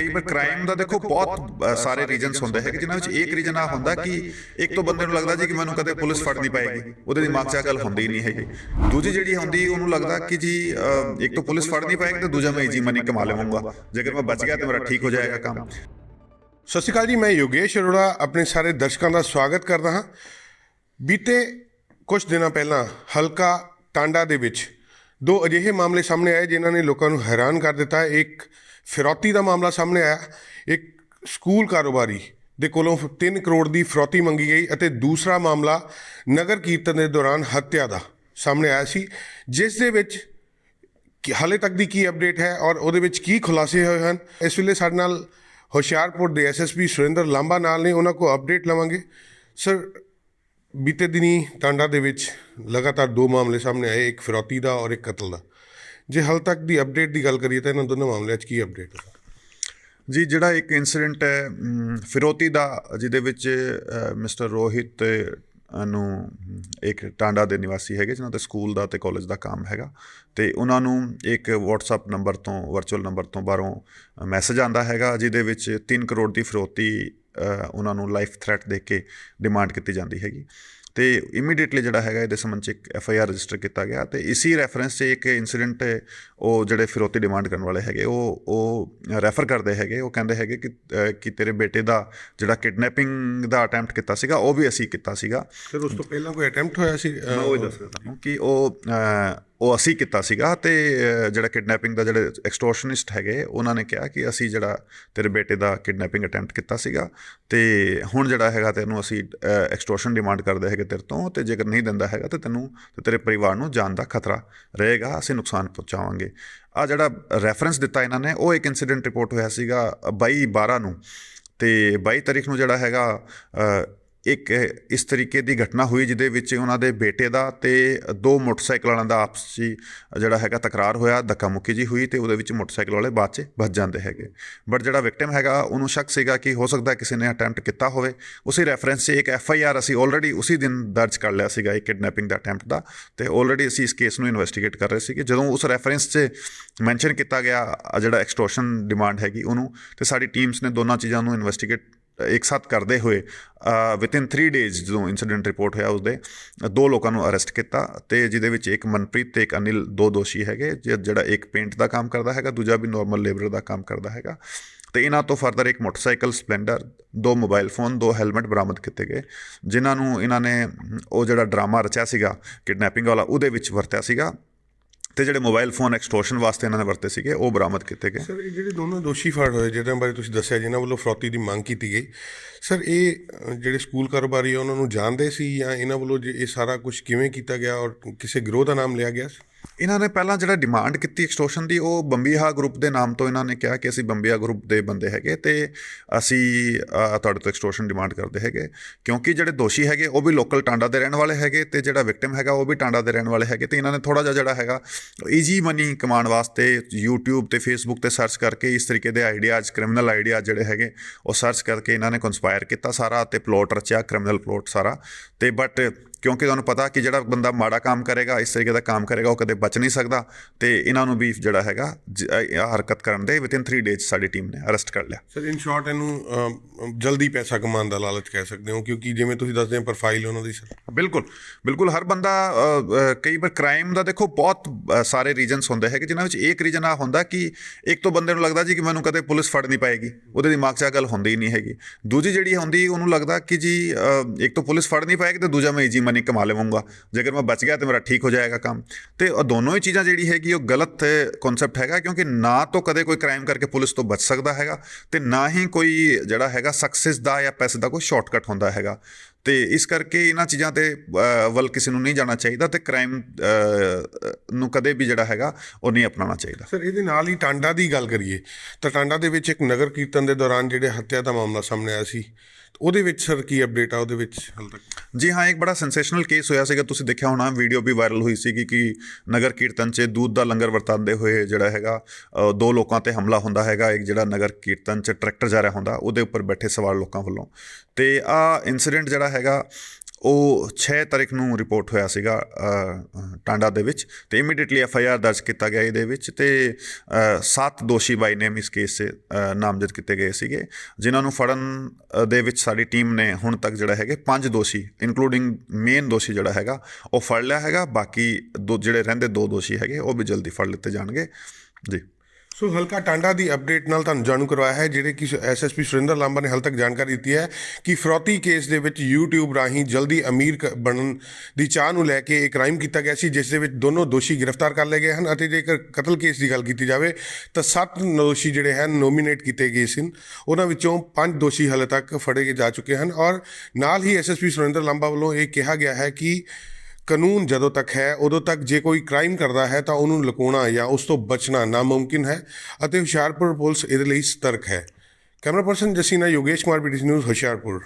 ਕਈ ਵਾਰ ਕ੍ਰਾਈਮ ਦਾ ਦੇਖੋ ਬਹੁਤ ਸਾਰੇ ਰੀਜਨਸ ਹੁੰਦੇ ਹੈਗੇ ਜਿਨ੍ਹਾਂ ਵਿੱਚ ਇੱਕ ਰੀਜਨ ਆ ਹੁੰਦਾ ਕਿ ਇੱਕ ਤੋਂ ਬੰਦੇ ਨੂੰ ਲੱਗਦਾ ਜੀ ਕਿ ਮੈਨੂੰ ਕਦੇ ਪੁਲਿਸ ਫੜ ਨਹੀਂ ਪਾਏਗੀ। ਉਹਦੇ ਦਿਮਾਗ 'ਚ ਗੱਲ ਹੁੰਦੀ ਹੀ ਨਹੀਂ ਹੈਗੀ। ਦੂਜੀ ਜਿਹੜੀ ਹੁੰਦੀ ਉਹਨੂੰ ਲੱਗਦਾ ਕਿ ਜੀ ਇੱਕ ਤੋਂ ਪੁਲਿਸ ਫੜ ਨਹੀਂ ਪਾਏਗੀ ਤੇ ਦੂਜਾ ਮੈਂ ਈਜੀ ਮਨੀ ਕਮਾ ਲਵਾਂਗਾ। ਜੇਕਰ ਮੈਂ ਬਚ ਗਿਆ ਤੇ ਮੇਰਾ ਠੀਕ ਹੋ ਜਾਏਗਾ ਕੰਮ। ਸਤਿ ਸ਼੍ਰੀ ਅਕਾਲ ਜੀ ਮੈਂ ਯੋਗੇਸ਼ ਅਰੋੜਾ ਆਪਣੇ ਸਾਰੇ ਦਰਸ਼ਕਾਂ ਦਾ ਸਵਾਗਤ ਕਰਦਾ ਹਾਂ। ਬੀਤੇ ਕੁਝ ਦਿਨਾਂ ਪਹਿਲਾਂ ਹਲਕਾ ਟਾਂਡਾ ਦੇ ਵਿੱਚ ਦੋ ਅਜਿਹੇ ਮਾਮਲੇ ਸਾਹਮਣੇ ਆਏ ਜਿਨ੍ਹਾਂ ਨੇ ਲੋਕਾਂ ਨੂੰ ਹੈਰਾਨ ਕਰ ਦਿੱਤਾ। ਇੱਕ ਫਿਰੌਤੀ ਦਾ ਮਾਮਲਾ ਸਾਹਮਣੇ ਆਇਆ। ਇੱਕ ਸਕੂਲ ਕਾਰੋਬਾਰੀ ਦੇ ਕੋਲੋਂ 3 ਕਰੋੜ ਦੀ ਫਿਰੌਤੀ ਮੰਗੀ ਗਈ ਅਤੇ ਦੂਸਰਾ ਮਾਮਲਾ ਨਗਰ ਕੀਰਤਨ ਦੇ ਦੌਰਾਨ ਹੱਤਿਆ ਦਾ ਸਾਹਮਣੇ ਆਇਆ ਸੀ, ਜਿਸ ਦੇ ਵਿੱਚ ਕਿ ਹਾਲੇ ਤੱਕ ਦੀ ਕੀ ਅਪਡੇਟ ਹੈ ਔਰ ਉਹਦੇ ਵਿੱਚ ਕੀ ਖੁਲਾਸੇ ਹੋਏ ਹਨ। ਇਸ ਵੇਲੇ ਸਾਡੇ ਨਾਲ ਹੁਸ਼ਿਆਰਪੁਰ ਦੇ ਐਸਐਸਪੀ ਸੁਰਿੰਦਰ ਲਾਂਬਾ ਨਾਲ ਨੇ, ਉਹਨਾਂ ਕੋ ਅਪਡੇਟ ਲਵਾਂਗੇ। ਸਰ, ਬੀਤੇ ਦਿਨੀ ਟਾਂਡਾ ਦੇ ਵਿੱਚ ਲਗਾਤਾਰ ਦੋ ਮਾਮਲੇ ਸਾਹਮਣੇ ਆਏ, ਇੱਕ ਫਿਰੌਤੀ ਦਾ ਔਰ ਇੱਕ ਕਤਲ ਦਾ। ਜੇ ਹਾਲ ਤੱਕ ਦੀ ਅਪਡੇਟ ਦੀ ਗੱਲ ਕਰੀਏ ਤਾਂ ਇਹਨਾਂ ਦੋਨੋਂ ਮਾਮਲਿਆਂ 'ਚ ਕੀ ਅਪਡੇਟ ਹੈ? ਜੀ, ਜਿਹੜਾ ਇੱਕ ਇਨਸੀਡੈਂਟ ਹੈ ਫਿਰੋਤੀ ਦਾ, ਜਿਹਦੇ ਵਿੱਚ ਮਿਸਟਰ ਰੋਹਿਤ ਨੂੰ ਇੱਕ ਟਾਂਡਾ ਦੇ ਨਿਵਾਸੀ ਹੈਗੇ, ਜਿਨ੍ਹਾਂ ਦੇ ਸਕੂਲ ਦਾ ਤੇ ਕਾਲਜ ਦਾ ਕੰਮ ਹੈਗਾ। ਤੇ ਉਹਨਾਂ ਨੂੰ ਇੱਕ WhatsApp ਨੰਬਰ ਤੋਂ ਵਰਚੁਅਲ ਨੰਬਰ ਤੋਂ ਬਾਹਰੋਂ ਮੈਸੇਜ ਆਂਦਾ ਹੈਗਾ, ਜਿਹਦੇ ਵਿੱਚ 3 ਕਰੋੜ ਦੀ ਫਿਰੋਤੀ ਉਹਨਾਂ ਨੂੰ ਲਾਈਫ ਥ੍ਰੈਟ ਦੇ ਕੇ ਡਿਮਾਂਡ ਕੀਤੀ ਜਾਂਦੀ ਹੈਗੀ। ਤੇ ਇਮੀਡੀਏਟਲੀ ਜਿਹੜਾ ਹੈਗਾ ਇਹਦੇ ਸੰਬੰਧ ਚ ਇੱਕ ਐਫ ਆਈ ਆਰ ਰਜਿਸਟਰ ਕੀਤਾ ਗਿਆ ਤੇ ਇਸੀ ਰੈਫਰੈਂਸ 'ਚ ਇੱਕ ਇਨਸੀਡੈਂਟ ਉਹ ਜਿਹੜੇ ਫਿਰੋਤੀ ਡਿਮਾਂਡ ਕਰਨ ਵਾਲੇ ਹੈਗੇ ਉਹ ਉਹ ਰੈਫਰ ਕਰਦੇ ਹੈਗੇ ਉਹ ਕਹਿੰਦੇ ਹੈਗੇ ਕਿ ਕਿ ਤੇਰੇ ਬੇਟੇ ਦਾ ਜਿਹੜਾ ਕਿਡਨੈਪਿੰਗ ਦਾ ਅਟੈਂਪਟ ਕੀਤਾ ਸੀਗਾ ਉਹ ਵੀ ਅਸੀਂ ਕੀਤਾ ਸੀਗਾ। ਸਰ ਉਸ ਤੋਂ ਪਹਿਲਾਂ ਕੋਈ ਅਟੈਂਪਟ ਹੋਇਆ ਸੀ? ਉਹ ਦੱਸ ਰਿਹਾ ਕਿ ਉਹ ਉਹ ਅਸੀਂ ਕੀਤਾ ਸੀਗਾ ਤੇ ਜਿਹੜਾ ਕਿਡਨੈਪਿੰਗ ਦਾ ਜਿਹੜੇ ਐਕਸਟੋਰਸ਼ਨਿਸਟ ਹੈਗੇ, ਉਹਨਾਂ ਨੇ ਕਿਹਾ ਕਿ ਅਸੀਂ ਜਿਹੜਾ ਤੇਰੇ ਬੇਟੇ ਦਾ ਕਿਡਨੈਪਿੰਗ ਅਟੈਂਪਟ ਕੀਤਾ ਸੀਗਾ ਤੇ ਹੁਣ ਜਿਹੜਾ ਹੈਗਾ ਤੈਨੂੰ ਅਸੀਂ ਐਕਸਟੋਰਸ਼ਨ ਡਿਮਾਂਡ ਕਰਦੇ ਹੈਗੇ ਤੇਰੇ ਤੋਂ ਤੇ ਜੇਕਰ ਨਹੀਂ ਦਿੰਦਾ ਹੈਗਾ ਤੇ ਤੈਨੂੰ ਤੇ ਤੇਰੇ ਪਰਿਵਾਰ ਨੂੰ ਜਾਨ ਦਾ ਖਤਰਾ ਰਹੇਗਾ, ਅਸੀਂ ਨੁਕਸਾਨ ਪਹੁੰਚਾਵਾਂਗੇ। ਆ ਜਿਹੜਾ ਰੈਫਰੈਂਸ ਦਿੱਤਾ ਇਹਨਾਂ ਨੇ, ਉਹ ਇੱਕ ਇਨਸੀਡੈਂਟ ਰਿਪੋਰਟ ਹੋਇਆ ਸੀਗਾ 22 12 ਨੂੰ ਤੇ 22 ਤਾਰੀਖ ਨੂੰ ਜਿਹੜਾ ਹੈਗਾ ਇੱਕ ਇਸ ਤਰੀਕੇ ਦੀ ਘਟਨਾ ਹੋਈ ਜਿਹਦੇ ਵਿੱਚ ਉਹਨਾਂ ਦੇ ਬੇਟੇ ਦਾ ਤੇ ਦੋ ਮੋਟਰਸਾਈਕਲ ਵਾਲਿਆਂ ਦਾ ਆਪਸੀ ਜਿਹੜਾ ਹੈਗਾ ਤਕਰਾਰ ਹੋਇਆ ਧੱਕਾ ਮੁੱਕੀ ਜੀ ਹੋਈ ਤੇ ਉਹਦੇ ਵਿੱਚ ਮੋਟਰਸਾਈਕਲ ਵਾਲੇ ਬਾਅਦ 'ਚ ਭੱਜ ਜਾਂਦੇ ਹੈਗੇ। ਬਟ ਜਿਹੜਾ ਵਿਕਟਿਮ ਹੈਗਾ, ਉਹਨੂੰ ਸ਼ੱਕ ਸੀਗਾ ਕਿ ਹੋ ਸਕਦਾ ਕਿਸੇ ਨੇ ਅਟੈਂਪਟ ਕੀਤਾ ਹੋਵੇ। ਉਸੇ ਰੈਫਰੈਂਸ 'ਚ ਇੱਕ ਐਫ ਆਈ ਆਰ ਅਸੀਂ ਆਲਰੇਡੀ ਉਸੇ ਦਿਨ ਦਰਜ ਕਰ ਲਿਆ ਸੀਗਾ ਇੱਕ ਕਿਡਨੈਪਿੰਗ ਦਾ ਅਟੈਂਪਟ ਦਾ ਤੇ ਆਲਰੇਡੀ ਅਸੀਂ ਇਸ ਕੇਸ ਨੂੰ ਇਨਵੈਸਟੀਗੇਟ ਕਰ ਰਹੇ ਸੀਗੇ। ਜਦੋਂ ਉਸ ਰੈਫਰੈਂਸ 'ਚ ਮੈਂਸ਼ਨ ਕੀਤਾ ਗਿਆ ਜਿਹੜਾ ਐਕਸਟੋਰਸ਼ਨ ਡਿਮਾਂਡ ਹੈਗੀ ਉਹਨੂੰ ਤੇ ਸਾਡੀ ਟੀਮਸ ਨੇ ਦੋਨਾਂ ਚੀਜ਼ਾਂ ਨੂੰ ਇਨਵੈਸਟੀਗੇਟ ਇੱਕ ਸਾਥ ਕਰਦੇ ਹੋਏ ਵਿਦਿਨ 3 ਡੇਜ਼ ਜਦੋਂ ਇਨਸੀਡੈਂਟ ਰਿਪੋਰਟ ਹੋਇਆ ਉਸਦੇ, ਦੋ ਲੋਕਾਂ ਨੂੰ ਅਰੈਸਟ ਕੀਤਾ ਤੇ ਜਿਹਦੇ ਵਿੱਚ ਇੱਕ ਮਨਪ੍ਰੀਤ ਤੇ ਇੱਕ ਅਨਿਲ ਦੋ ਦੋਸ਼ੀ ਹੈਗੇ ਜਿ- ਜਿਹੜਾ ਇੱਕ ਪੇਂਟ ਦਾ ਕੰਮ ਕਰਦਾ ਹੈਗਾ, ਦੂਜਾ ਵੀ ਨਾਰਮਲ ਲੇਬਰ ਦਾ ਕੰਮ ਕਰਦਾ ਹੈਗਾ। ਤੇ ਇਹਨਾਂ ਤੋਂ ਫਰਦਰ ਇੱਕ ਮੋਟਰਸਾਈਕਲ ਸਪਲੈਂਡਰ ਦੋ ਮੋਬਾਈਲ ਫੋਨ ਦੋ ਹੈਲਮਟ ਬਰਾਮਦ ਕੀਤੇ ਗਏ, ਜਿਨ੍ਹਾਂ ਨੂੰ ਇਹਨਾਂ ਨੇ, ਉਹ ਜਿਹੜਾ ਡਰਾਮਾ ਰਚਿਆ ਸੀਗਾ ਕਿਡਨੈਪਿੰਗ ਵਾਲਾ, ਉਹਦੇ ਵਿੱਚ ਵਰਤਿਆ ਸੀਗਾ। ਤੇ ਜਿਹੜੇ ਮੋਬਾਈਲ ਫੋਨ ਐਕਸਟੋਰਸ਼ਨ ਵਾਸਤੇ ਇਹਨਾਂ ਨੇ ਵਰਤੇ ਸੀਗੇ, ਉਹ ਬਰਾਮਦ ਕੀਤੇ ਗਏ। ਸਰ, ਇਹ ਜਿਹੜੇ ਦੋਨੋਂ ਦੋਸ਼ੀ ਫੜ ਹੋਏ, ਜਿਹਨਾਂ ਬਾਰੇ ਤੁਸੀਂ ਦੱਸਿਆ, ਜਿਨ੍ਹਾਂ ਵੱਲੋਂ ਫਰੋਤੀ ਦੀ ਮੰਗ ਕੀਤੀ ਗਈ, ਸਰ, ਇਹ ਜਿਹੜੇ ਸਕੂਲ ਕਾਰੋਬਾਰੀ ਆ, ਉਹਨਾਂ ਨੂੰ ਜਾਣਦੇ ਸੀ ਜਾਂ ਇਹਨਾਂ ਵੱਲੋਂ ਜੇ ਇਹ ਸਾਰਾ ਕੁਝ ਕਿਵੇਂ ਕੀਤਾ ਗਿਆ ਔਰ ਕਿਸੇ ਗਿਰੋਹ ਦਾ ਨਾਮ ਲਿਆ ਗਿਆ? ਸੀ ਇਹਨਾਂ ਨੇ ਪਹਿਲਾਂ ਜਿਹੜਾ ਡਿਮਾਂਡ ਕੀਤੀ ਐਕਸਟੋਰਸ਼ਨ ਦੀ, ਉਹ ਬੰਬੀਹਾ ਗਰੁੱਪ ਦੇ ਨਾਮ ਤੋਂ ਇਹਨਾਂ ਨੇ ਕਿਹਾ ਕਿ ਅਸੀਂ ਬੰਬੀਹਾ ਗਰੁੱਪ ਦੇ ਬੰਦੇ ਹੈਗੇ ਤੇ ਅਸੀਂ ਤੁਹਾਡੇ ਤੋਂ ਐਕਸਟੋਰਸ਼ਨ ਡਿਮਾਂਡ ਕਰਦੇ ਹੈਗੇ। ਕਿਉਂਕਿ ਜਿਹੜੇ ਦੋਸ਼ੀ ਹੈਗੇ, ਉਹ ਵੀ ਲੋਕਲ ਟਾਂਡਾ ਦੇ ਰਹਿਣ ਵਾਲੇ ਹੈਗੇ ਤੇ ਜਿਹੜਾ ਵਿਕਟਿਮ ਹੈਗਾ, ਉਹ ਵੀ ਟਾਂਡਾ ਦੇ ਰਹਿਣ ਵਾਲੇ ਹੈਗੇ ਤੇ ਇਹਨਾਂ ਨੇ ਥੋੜਾ ਜਿਹਾ ਜਿਹੜਾ ਹੈਗਾ ਈਜੀ ਮਨੀ ਕਮਾਉਣ ਵਾਸਤੇ YouTube ਤੇ Facebook ਤੇ ਸਰਚ ਕਰਕੇ ਇਸ ਤਰੀਕੇ ਦੇ ਆਈਡੀਆਜ਼ ਕ੍ਰਿਮੀਨਲ ਆਈਡੀਆ ਜਿਹੜੇ ਹੈਗੇ, ਉਹ ਸਰਚ ਕਰਕੇ ਇਹਨਾਂ ਨੇ ਕਨਸਪਾਇਰ ਕੀਤਾ ਸਾਰਾ ਤੇ ਪਲੋਟ ਰਚਿਆ ਕ੍ਰਿਮੀਨਲ ਪਲੋਟ ਸਾਰਾ ਤੇ ਬਟ ਕਿਉਂਕਿ ਤੁਹਾਨੂੰ ਪਤਾ ਕਿ ਜਿਹੜਾ ਬੰਦਾ ਮਾੜਾ ਕੰਮ ਕਰੇਗਾ ਇਸ ਤਰੀਕੇ ਦਾ ਕੰਮ ਕਰੇਗਾ ਉਹ ਕਦੇ ਬਚ ਨਹੀਂ ਸਕਦਾ ਤੇ ਇਹਨਾਂ ਨੂੰ ਵੀ ਜਿਹੜਾ ਹੈਗਾ ਹਰਕਤ ਕਰਨ ਦੇ ਵਿਦਿਨ 3 ਡੇਜ਼ ਸਾਡੀ ਟੀਮ ਨੇ ਅਰੈਸਟ ਕਰ ਲਿਆ। ਸਰ ਇਨ ਸ਼ਾਰਟ ਇਹਨੂੰ ਜਲਦੀ ਪੈਸਾ ਕਮਾਉਣ ਦਾ ਲਾਲਚ ਕਹਿ ਸਕਦੇ ਹੋ ਕਿਉਂਕਿ ਜਿਵੇਂ ਤੁਸੀਂ ਦੱਸਦੇ ਹੋ ਪ੍ਰੋਫਾਈਲ ਉਹਨਾਂ ਦੀ ਸਰ ਬਿਲਕੁਲ ਬਿਲਕੁਲ ਹਰ ਬੰਦਾ ਕਈ ਵਾਰ ਕ੍ਰਾਈਮ ਦਾ ਦੇਖੋ ਬਹੁਤ ਸਾਰੇ ਰੀਜਨਸ ਹੁੰਦੇ ਹੈਗੇ ਜਿਨ੍ਹਾਂ ਵਿੱਚ ਇੱਕ ਰੀਜਨ ਆ ਹੁੰਦਾ ਕਿ ਇੱਕ ਤੋਂ ਬੰਦੇ ਨੂੰ ਲੱਗਦਾ ਜੀ ਕਿ ਮੈਨੂੰ ਕਦੇ ਪੁਲਿਸ ਫੜ ਨਹੀਂ ਪਾਏਗੀ ਉਹਦੇ ਦਿਮਾਗ 'ਚ ਆ ਗੱਲ ਹੁੰਦੀ ਨਹੀਂ ਹੈਗੀ। ਦੂਜੀ ਜਿਹੜੀ ਹੁੰਦੀ ਉਹਨੂੰ ਲੱਗਦਾ ਕਿ ਜੀ ਇੱਕ ਤੋਂ ਪੁਲਿਸ ਫੜ ਨਹੀਂ ਪਾਏਗੀ ਤੇ ਦੂਜਾ ਮੈਂ ਈਜੀ ਮਨੀ ਕਮਾ ਲਵਾਂਗਾ। ਜੇਕਰ ਮੈਂ ਬਚ ਗਿਆ ਤੇ ਮੇਰਾ ਠੀਕ ਹੋ ਜਾਏਗਾ ਕੰਮ। ਤੇ ਉਹ ਦੋਨੋਂ ਹੀ ਚੀਜ਼ਾਂ ਜਿਹੜੀ ਹੈਗੀ, ਉਹ ਗਲਤ ਕਨਸੈਪਟ ਹੈਗਾ, ਕਿਉਂਕਿ ਨਾ ਤਾਂ ਕਦੇ ਕੋਈ ਕ੍ਰਾਈਮ ਕਰਕੇ ਪੁਲਿਸ ਤੋਂ ਬਚ ਸਕਦਾ ਹੈਗਾ ਤੇ ਨਾ ਹੀ ਕੋਈ ਜਿਹੜਾ ਹੈਗਾ ਸਕਸੈਸ ਦਾ ਜਾਂ ਪੈਸੇ ਦਾ ਕੋਈ ਸ਼ਾਰਟਕਟ ਹੁੰਦਾ ਹੈਗਾ। ਤੇ ਇਸ ਕਰਕੇ ਇਹਨਾਂ ਚੀਜ਼ਾਂ ਤੇ ਵੱਲ ਕਿਸੇ ਨੂੰ ਨਹੀਂ ਜਾਣਾ ਚਾਹੀਦਾ ਤੇ ਕ੍ਰਾਈਮ ਨੂੰ ਕਦੇ ਵੀ ਜਿਹੜਾ ਹੈਗਾ, ਉਹ ਨਹੀਂ ਅਪਣਾਉਣਾ ਚਾਹੀਦਾ। ਸਰ, ਇਹਦੇ ਨਾਲ ਹੀ ਟਾਂਡਾ ਦੀ ਗੱਲ ਕਰੀਏ, ਤਾਂ ਟਾਂਡਾ ਦੇ ਵਿੱਚ ਇੱਕ ਨਗਰ ਕੀਰਤਨ ਦੇ ਦੌਰਾਨ ਜਿਹੜੇ ਹੱਤਿਆ ਦਾ ਮਾਮਲਾ ਸਾਹਮਣੇ ਆਇਆ ਸੀ, ਉਹਦੇ ਵਿੱਚ ਸਰ ਕੀ ਅਪਡੇਟ ਆ, ਉਹਦੇ ਵਿੱਚ ਹਾਲ ਤੱਕ? ਜੀ ਹਾਂ, ਇੱਕ ਬੜਾ ਸੈਂਸੇਸ਼ਨਲ ਕੇਸ ਹੋਇਆ ਸੀਗਾ। ਤੁਸੀਂ ਦੇਖਿਆ ਹੋਣਾ ਵੀਡੀਓ ਵੀ ਵਾਇਰਲ ਹੋਈ ਸੀਗੀ ਕਿ ਨਗਰ ਕੀਰਤਨ 'ਚ ਦੁੱਧ ਦਾ ਲੰਗਰ ਵਰਤਾਉਂਦੇ ਹੋਏ ਜਿਹੜਾ ਹੈਗਾ ਦੋ ਲੋਕਾਂ ਤੇ ਹਮਲਾ ਹੁੰਦਾ ਹੈਗਾ। ਇੱਕ ਜਿਹੜਾ ਨਗਰ ਕੀਰਤਨ 'ਚ ਟਰੈਕਟਰ ਜਾ ਰਿਹਾ ਹੁੰਦਾ, ਉਹਦੇ ਉੱਪਰ ਬੈਠੇ ਸਵਾਰ ਲੋਕਾਂ ਵੱਲੋਂ। ਤੇ ਆ ਇਨਸੀਡੈਂਟ ਜਿਹੜਾ ਹੈਗਾ ਉਹ 6 ਤਾਰੀਖ ਨੂੰ ਰਿਪੋਰਟ ਹੋਇਆ ਸੀਗਾ ਟਾਂਡਾ ਦੇ ਵਿੱਚ ਤੇ ਇਮੀਡੀਏਟਲੀ ਐਫ ਆਈ ਆਰ ਦਰਜ ਕੀਤਾ ਗਿਆ ਇਹਦੇ ਵਿੱਚ ਤੇ ਸੱਤ ਦੋਸ਼ੀ ਬਾਈ ਨੇਮ ਇਸ ਕੇਸ 'ਚ ਨਾਮਜ਼ਦ ਕੀਤੇ ਗਏ ਸੀਗੇ, ਜਿਨ੍ਹਾਂ ਨੂੰ ਫੜਨ ਦੇ ਵਿੱਚ ਸਾਡੀ ਟੀਮ ਨੇ ਹੁਣ ਤੱਕ ਜਿਹੜਾ ਹੈਗੇ ਪੰਜ ਦੋਸ਼ੀ ਇਨਕਲੂਡਿੰਗ ਮੇਨ ਦੋਸ਼ੀ ਜਿਹੜਾ ਹੈਗਾ, ਉਹ ਫੜ ਲਿਆ ਹੈਗਾ, ਬਾਕੀ ਦੋ ਜਿਹੜੇ ਰਹਿੰਦੇ ਦੋ ਦੋਸ਼ੀ ਹੈਗੇ, ਉਹ ਵੀ ਜਲਦੀ ਫੜ ਲਿੱਤੇ ਜਾਣਗੇ। ਜੀ। ਸੋ ਹਲਕਾ ਟਾਂਡਾ ਦੀ ਅਪਡੇਟ ਨਾਲ ਤੁਹਾਨੂੰ ਜਾਣੂ ਕਰਵਾਇਆ ਹੈ, ਜਿਹੜੇ ਕਿ ਐਸਐਸਪੀ ਸੁਰਿੰਦਰ ਲਾਂਬਾ ਨੇ ਹਾਲ ਤੱਕ ਜਾਣਕਾਰੀ ਦਿੱਤੀ ਹੈ ਕਿ ਫਰੋਤੀ ਕੇਸ ਦੇ ਵਿੱਚ YouTube ਰਾਹੀਂ ਜਲਦੀ ਅਮੀਰ ਕ- ਬਣਨ ਦੀ ਚਾਹ ਨੂੰ ਲੈ ਕੇ ਇੱਕ ਕ੍ਰਾਈਮ ਕੀਤਾ ਗਿਆ ਸੀ, ਜਿਸ ਦੇ ਵਿੱਚ ਦੋਨੋਂ ਦੋਸ਼ੀ ਗ੍ਰਿਫਤਾਰ ਕਰ ਲਏ ਗਏ ਹਨ ਅਤੇ ਜੇਕਰ ਕਤਲ ਕੇਸ ਦੀ ਗੱਲ ਕੀਤੀ ਜਾਵੇ, ਤਾਂ ਸੱਤ ਦੋਸ਼ੀ ਜਿਹੜੇ ਹਨ ਨੋਮੀਨੇਟ ਕੀਤੇ ਗਏ ਸਨ ਉਹਨਾਂ ਵਿੱਚੋਂ ਪੰਜ ਦੋਸ਼ੀ ਹਾਲੇ ਤੱਕ ਫੜੇ ਜਾ ਚੁੱਕੇ ਹਨ ਔਰ ਨਾਲ ਹੀ ਐਸਐਸਪੀ ਸੁਰਿੰਦਰ ਲਾਂਬਾ ਵੱਲੋਂ ਇਹ ਕਿਹਾ ਗਿਆ ਹੈ ਕਿ ਕਾਨੂੰਨ ਜਦੋਂ ਤੱਕ ਹੈ, ਉਦੋਂ ਤੱਕ ਜੇ ਕੋਈ ਕ੍ਰਾਈਮ ਕਰਦਾ ਹੈ, ਤਾਂ ਉਹਨੂੰ ਲੁਕਾਉਣਾ ਜਾਂ ਉਸ ਤੋਂ ਬਚਣਾ ਨਾਮੁਮਕਿਨ ਹੈ ਅਤੇ ਹੁਸ਼ਿਆਰਪੁਰ ਪੁਲਿਸ ਇਹਦੇ ਲਈ ਸਤਰਕ ਹੈ। Camera person Jaseena Yogesh Kumar BTC news Hoshiarpur.